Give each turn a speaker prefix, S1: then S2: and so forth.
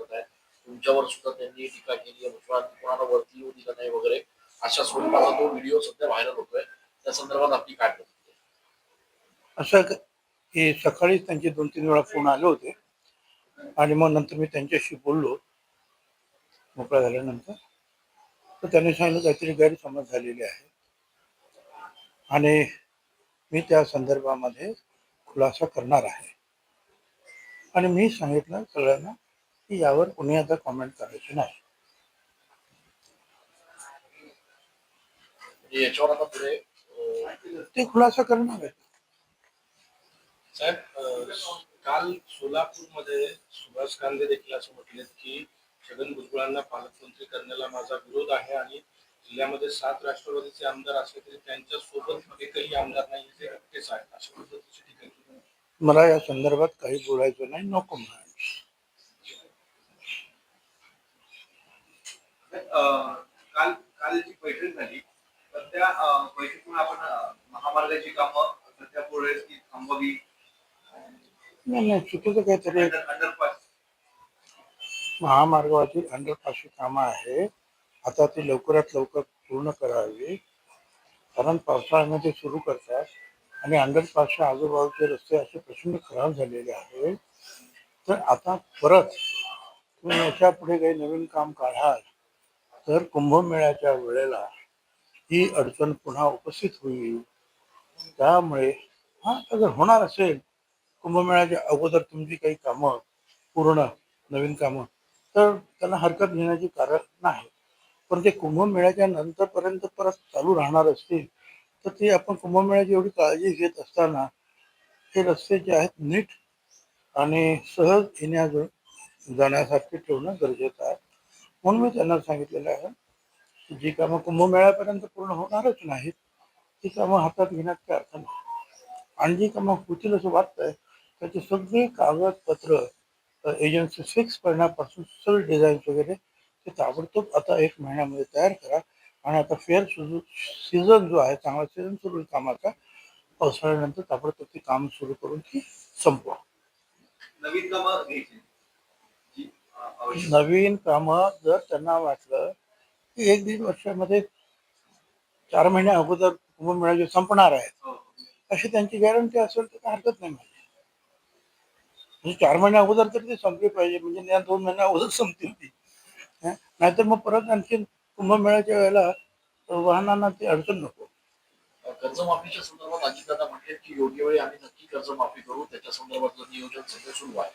S1: करत तुमच्यावर सुद्धा त्यांनी टीका केली आहे. कोणाला वरती येऊ दिलं नाही वगैरे अशा स्वरूपाचा तो व्हिडिओ सध्या व्हायरल होतोय. त्या संदर्भात आपली काय
S2: असं हे सकाळीच त्यांचे दोन तीन वेळा फोन आले होते. आणि मग नंतर मी त्यांच्याशी बोललो. मोकळा झाल्यानंतर. तर त्यांनी सांगितलं काहीतरी गैरसमज झालेले आहे आणि मी त्या संदर्भामध्ये खुलासा करणार आहे. आणि मी सांगितलं सगळ्यांना की यावर कोणी आता कॉमेंट करायची नाही.
S1: म्हणजे याच्यावर आता पुढे
S2: ते खुलासा करणार आहे
S3: साहेब काल सोलापूरमध्ये सुभाष कांदे देखील असं म्हटलेत की छगन भुजबळांना पालकमंत्री करण्याला माझा विरोध आहे आणि जिल्ह्यामध्ये सात राष्ट्रवादीचे आमदार असले तरी त्यांच्यासोबत एकही आमदार नाही ते एकटेच आहेत अशा पद्धतीची केली.
S2: मला या संदर्भात काही बोलायचं नाही नको म्हणायचं.
S4: काल काल जी बैठक झाली तर त्या अं, बैठकीतून आपण महामार्गाची कामं सध्या पुढे ती थांबवावी
S2: नाही नाही चुकीचं काहीतरी
S4: अंडर अंडरपास
S2: महामार्गावरची अंडरपासची कामं आहे आता ती लवकरात लवकर पूर्ण करावी. कारण पावसाळ्यामध्ये सुरू करतात. आणि अंडरपासच्या आजूबाजूचे रस्ते असे प्रचंड खराब झालेले आहेत. तर आता परत तुम्ही याच्यापुढे काही नवीन काम काढाल तर कुंभमेळ्याच्या वेळेला ही अडचण पुन्हा उपस्थित होईल. त्यामुळे हा जर होणार असेल कुंभमेळ्याच्या अगोदर तुमची काही कामं पूर्ण नवीन कामं तर त्यांना हरकत घेण्याची कारण नाही. पण ते कुंभमेळ्याच्या नंतरपर्यंत परत चालू राहणार असतील तर ते आपण कुंभमेळ्याची एवढी काळजी घेत असताना हे रस्ते जे आहेत नीट आणि सहज येण्या जाण्यासारखे ठेवणं गरजेचं आहे. म्हणून मी त्यांना सांगितलेलं आहे की जी कामं कुंभमेळ्यापर्यंत पूर्ण होणारच नाहीत ती कामं हातात घेण्यात काय अर्थ नाही. आणि जी कामं होतील असं वाटतंय त्याची सगळी कागदपत्र एजन्सी फिक्स करण्यापासून सगळे डिझाईन्स वगैरे ते ताबडतोब आता एक महिन्यामध्ये तयार करा. आणि आता फेअर सुरू सीझन जो आहे चांगला सीझन सुरू आहे कामाचा पावसाळ्यानंतर ताबडतोब ते काम सुरू करून ती संपवा.
S4: नवीन कामं
S2: नवीन कामं जर त्यांना वाटलं की एक दीड वर्षामध्ये चार महिन्या अगोदर कुंभमेळा जे संपणार आहेत
S4: हो.
S2: अशी त्यांची गॅरंटी असेल तर काही हरकत नाही माझी. म्हणजे चार महिन्या अगोदर तरी ती संपली पाहिजे म्हणजे निदान दोन महिन्या अगोदर संपतील ती? नाहीतर मग परत आणखी कुंभमेळ्याच्या वेळेला वाहनांना ती अडचण नको.
S1: कर्जमाफीच्या संदर्भात अजितदादा म्हटले की योग्य वेळी आम्ही नक्की कर्जमाफी करू त्याच्या संदर्भातलं नियोजन सगळं सुरू आहे.